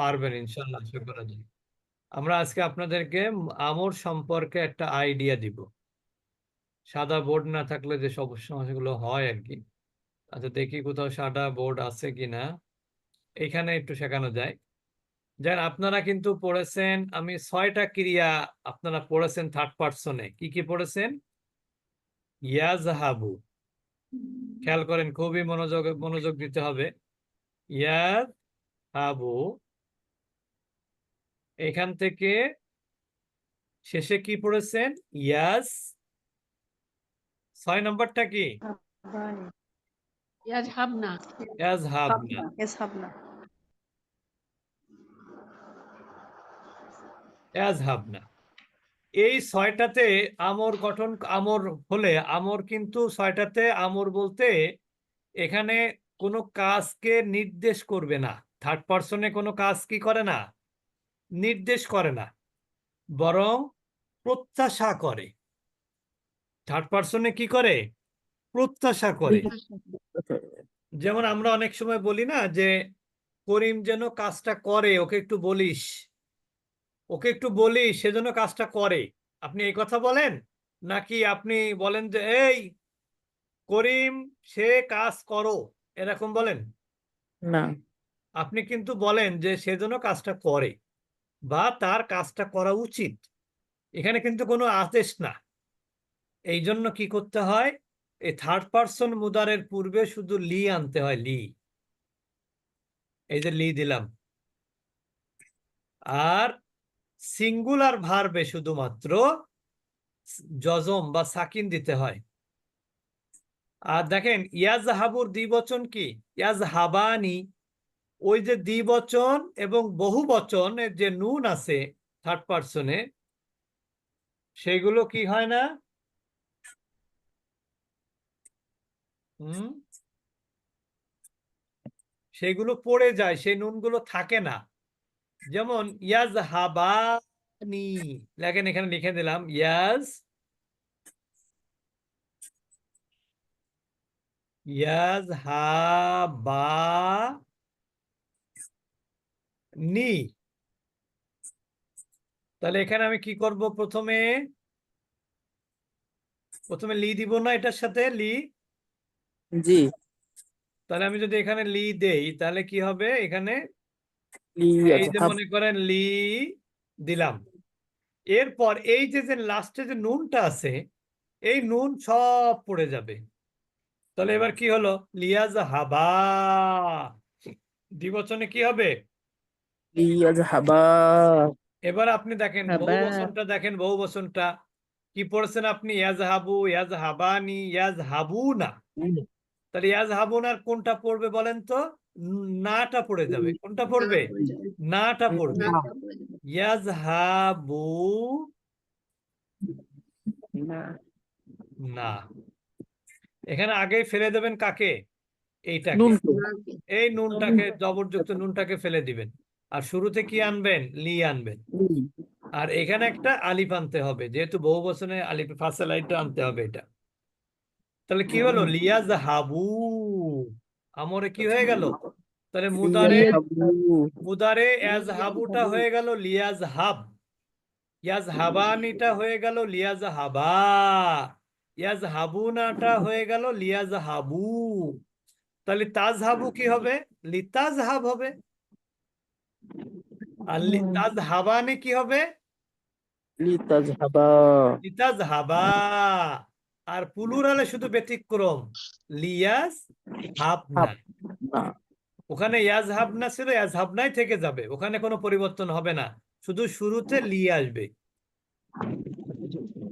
পারবেন, ইনশাল্লাহ, আশা করা যায়। আমরা আজকে আপনাদেরকে আমর সম্পর্কে একটা আইডিয়া দিব। সাদা বোর্ড না থাকলে যে সব সমস্যাগুলো হয় আর কি। আচ্ছা দেখি কোথাও সাদা বোর্ড আছে কিনা। এখানে একটু শেখানো যায়। যেন, আপনারা কিন্তু পড়েছেন, আমি ছয়টা ক্রিয়া আপনারা পড়েছেন থার্ড পার্সনে কি কি পড়েছেন? ইয়াজহাবু। খেয়াল করেন, খুবই মনোযোগ মনোযোগ দিতে হবে। ইয়াজ হাবু এখান থেকে শেষে কি পড়েছেন? ইয়াস। ছয় নম্বরটা কি? এই ছয়টাতে আমর গঠন আমর হলে আমর কিন্তু ছয়টাতে আমর বলতে এখানে কোনো কাজকে নির্দেশ করবে না। থার্ড পার্সনে কোনো কাজ কি করে না? নির্দেশ করে না বরং প্রত্যাশা করে। থার্ড পার্সনে কি করে? প্রত্যাশা করে। যেমন আমরা অনেক সময় বলি না যে করিম যেন কাজটা করে ওকে একটু বলিস। ওকে একটু বলি সেজন্য কাজটা করে। আপনি এই কথা বলেন? নাকি আপনি বলেন যে এই করিম সে কাজ করো। এরকম বলেন? না। আপনি কিন্তু বলেন যে সেজন্য কাজটা করে। বা তার কাজটা করা উচিত। এখানে কিন্তু কোনো আদেশ না। এই জন্য কি করতে হয়? এই থার্ড পার্সন মুদারের পূর্বে শুধু লি আনতে হয়, লি। এই যে লি দিলাম। আর সিঙ্গুলার ভার্বে শুধুমাত্র জজম বা সাকিন দিতে হয়। আর দেখেন, ইয়াজহাবুর দ্বিবচন কি? ইয়াজহাবানি ওই যে দ্বিবচন এবং বহু বচনের যে নুন আছে থার্ড পার্সনে সেগুলো কি হয় না? সেগুলো পড়ে যায়, সেই নুনগুলো থাকে না। যেমন ইয়াজ হাবানি লেখেন এখানে লিখে দিলাম, ইয়াজ ইয়াজ হাবা নি। তাহলে এখানে আমি কি করব প্রথমে? প্রথমে লি দিব না এটার সাথে? লি? জি। তাহলে আমি যদি এখানে লি দেই তাহলে কি হবে? এখানে এই যে মনে করেন লি দিলাম। এরপর এই যে যে লাস্টে যে নুনটা আছে এই নুন সব পড়ে যাবে। তাহলে এবার কি হলো? লিয়াজ হাবা। দ্বিবচনে কি হবে? লিয়াজহাবা এবার আপনি দেখেন বহু হাবা। বচনটা দেখেন বহু বচনটা। কি পড়ছেন আপনি? তাহলে কোনটা পড়বে বলেন তো? নাটা পড়ে যাবে। কোনটা পড়বে? নাটা পড়বে। ইয়াজ হাবু না। এখানে আগেই ফেলে দেবেন কাকে? এইটাকে। এই নুনটাকে জবরযুক্ত নুনটাকে ফেলে দিবেন। আর শুরুতে কি আনবেন? লি আনবেন। আর এখানে একটা আলিফ আনতে হবে যেহেতু বহু বছরে আলিফ ফাসেলাইটটা আনতে হবে এটা। তাহলে কি হলো? লিয়াজ হাবু আমরে কি হয়ে গেল? তাহলে মুদারে। মুদারে ইয়াজ হাবুটা হয়ে গেল লিয়াজ হাব ইয়াজ হাবানিটা হয়ে গেল লিয়াজ হাবা ইয়াজ হাবুনাটা হয়ে গেল লিয়াজ হাবু তাহলে তাজ হাবু কি হবে? লিতাজ হাব হবে। আর লি- হুম। তাজ কি হবে? লিতাজহাবা লিতাজ হাবা। আর পুলুরালে শুধু ব্যতিক্রম। লিয়াজ হাবনা। ওখানে ইয়াজ হাবনা ছিল ইয়াজ হাবনাই থেকে যাবে। ওখানে কোনো পরিবর্তন হবে না। শুধু শুরুতে লি আসবে।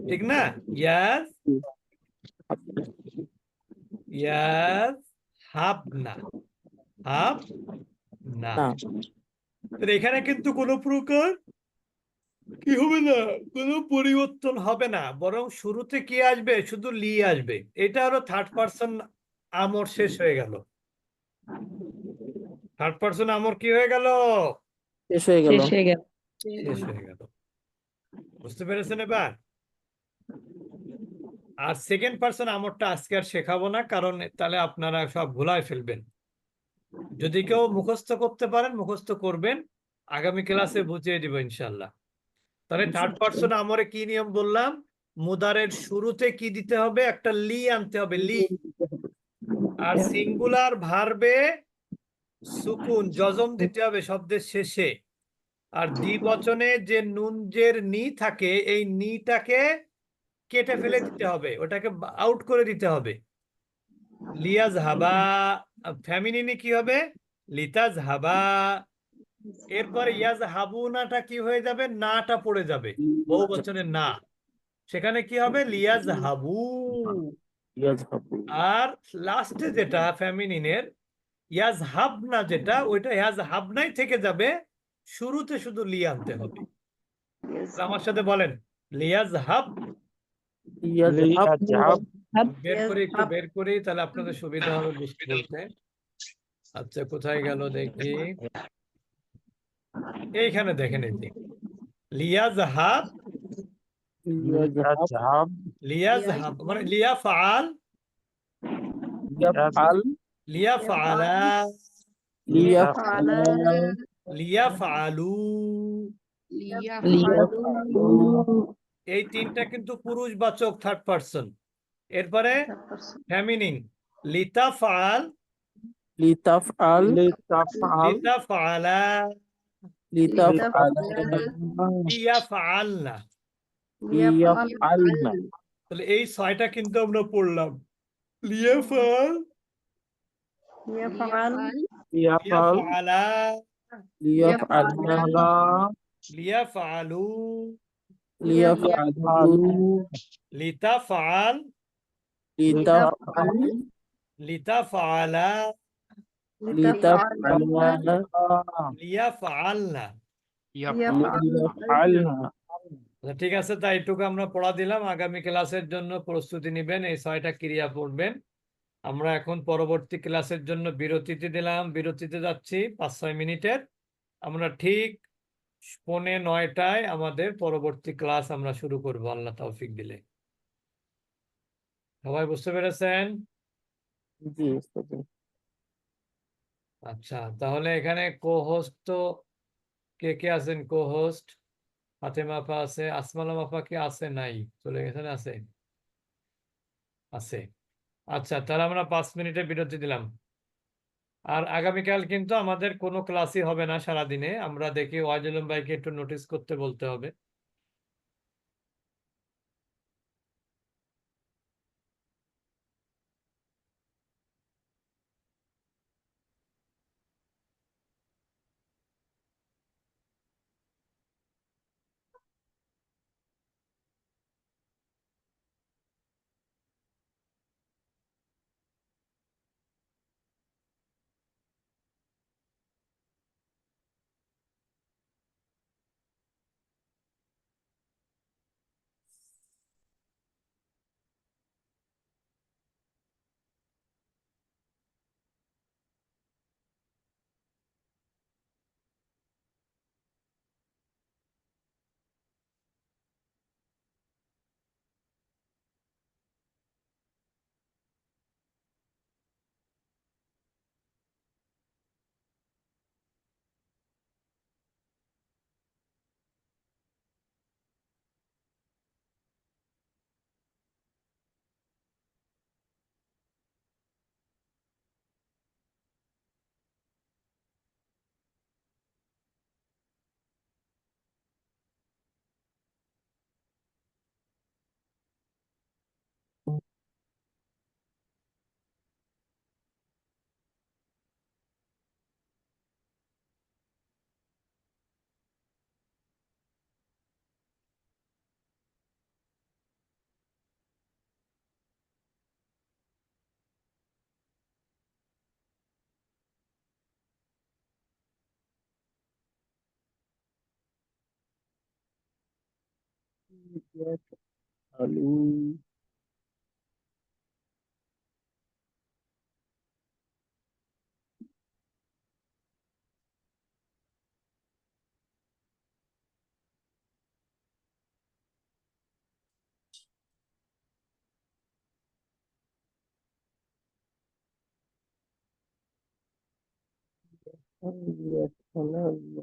ঠিক না? ইয়াজ ইয়াজ হাবনা। হাব না। এখানে কিন্তু কোনো প্রকার কি হবে না? কোনো পরিবর্তন হবে না। বরং শুরুতে কি আসবে? শুধু লি আসবে। এটা হলো থার্ড পার্সন আমর শেষ হয়ে গেল। থার্ড পার্সন আমর কি হয়ে গেল? শেষ হয়ে গেল। শেষ হয়ে গেল। শেষ হয়ে গেল। বুঝতে পেরেছেন এবার? আর সেকেন্ড পার্সন আমরটা আজকে আর শেখাবো না কারণ তাহলে আপনারা সব ভুলায় ফেলবেন। যদি কেউ মুখস্থ করতে পারেন, মুখস্থ করবেন, আগামী ক্লাসে বুঝিয়ে দিব ইনশাল্লাহ তাহলে থার্ড পার্সন আমরে কি নিয়ম বললাম? মুদারের শুরুতে কি দিতে হবে? একটা লি আনতে হবে, লি। আর সিঙ্গুলার ভার্বে সুকুন জজম দিতে হবে শব্দের শেষে। আর দ্বিবচনে যে নুনজের নি থাকে, এই নিটাকে কেটে ফেলে দিতে হবে। ওটাকে আউট করে দিতে হবে। লিয়াজ হাবা ফ্যামিনিনি কি হবে? লিতাজ হাবা এরপরে ইয়াজ হাবুনাটা কি হয়ে যাবে? নাটা পড়ে যাবে। বহু বচনের না। সেখানে কি হবে? লিয়াজ হাবু আর লাস্টে যেটা ফ্যামিনিনের ইয়াজ হাবনা যেটা ওইটা ইয়াজ হাবনাই থেকে যাবে। শুরুতে শুধু লি আনতে হবে। আমার সাথে বলেন লিয়াজ হাব ইয়াজহাবু বের করে একটু বের করি তাহলে আপনাদের সুবিধা হবে বুঝতে বলতে আচ্ছা কোথায় গেল দেখি। এইখানে দেখেন এই যে। লিয়াজ হাব লিয়াজ হাব মানে লিয়া ফাল ইয়াফআল লিয়া ফালা লিয়াফআল লিয়া ফালু এই তিনটা কিন্তু পুরুষ পুরুষবাচক থার্ড পারসন এরপরে ফ্যামিনিন লিতা ফাল লিতাফআল লিতা ফালা লিতাফআল ইয়া ফালনা ইয়াফআলনা তাহলে এই ছয়টা কিন্তু আমরা পড়লাম। লিয়া ফাল লিয়া ইয়াফআল ফালা লিয়াফআলনা লিয়া ফালু লিয়াফআলু লিতা ফাল লিতাফআল ফালা লিতাফআলনা লিয়া ফালনা লিয়াফআলনা আচ্ছা, ঠিক আছে তাই এইটুকু আমরা পড়া দিলাম। আগামী ক্লাসের জন্য প্রস্তুতি নেবেন এই ছয়টা ক্রিয়া পড়বেন। আমরা এখন পরবর্তী ক্লাসের জন্য বিরতিতে দিলাম। বিরতিতে যাচ্ছি পাঁচ ছয় মিনিটের। আমরা ঠিক পৌনে নয়টায় আমাদের পরবর্তী ক্লাস আমরা শুরু করব আল্লাহ তৌফিক দিলে। সবাই বুঝতে পেরেছেন? জি আচ্ছা তাহলে এখানে কো হোস্ট তো কে কে আছেন কো হোস্ট ফাতেমা আপা আছে আসমালাম আপা কি আছে? নাই চলে গেছেন আছে? আছে। আচ্ছা তাহলে আমরা পাঁচ মিনিটের বিরতি দিলাম। আর আগামীকাল কিন্তু আমাদের কোনো ক্লাসই হবে না সারাদিনে আমরা দেখি ওয়াজুলম ভাইকে একটু নোটিস করতে বলতে হবে। Lalu love you.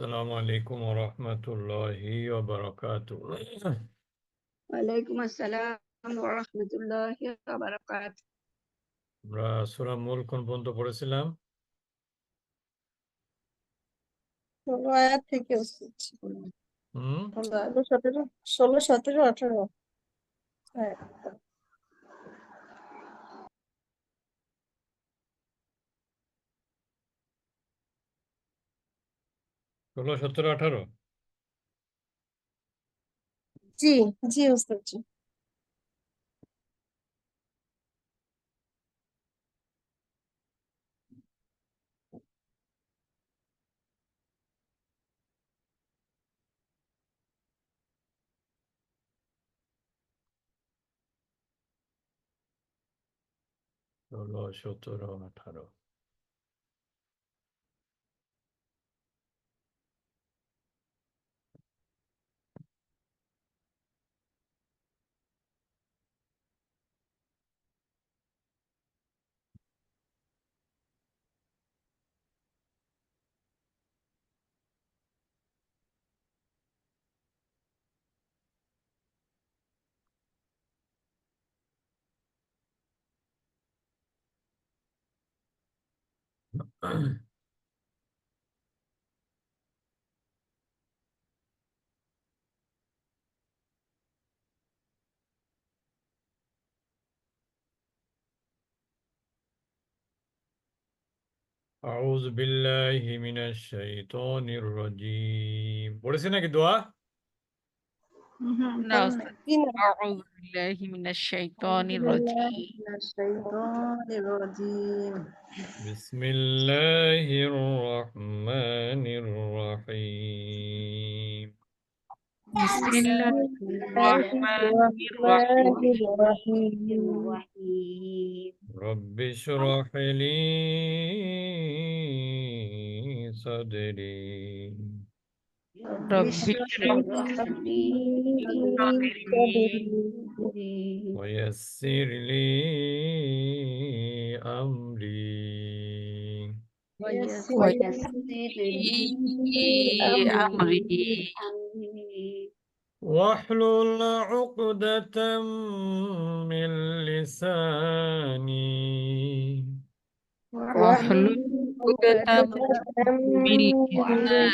السلام عليكم ورحمة الله وبركاته ওয়ালাইকুম আসসালাম ওয়া রাহমাতুল্লাহি ওয়া বারাকাতুহু আমরা সূরা মুলক কোন পর্যন্ত পড়েছিলাম ষোলো আয়াত থেকে উচিত হুম ষোলো সতেরো ষোলো সতেরো আঠারো হ্যাঁ ষোলো সতেরো আঠারো? জি জি জি ষোলো সতেরো আঠারো। أعوذ بالله من الشيطان الرجيم পড়েছে নাকি দোয়া أعوذ بالله من الشيطان الرجيم. بسم الله الرحمن الرحيم. بسم الله الرحمن الرحيم. رب اشرح لي صدري. ويسر لي أمري. ويسر لي أمري. واحلل عقدة من لساني. واحلل عقدة من لساني.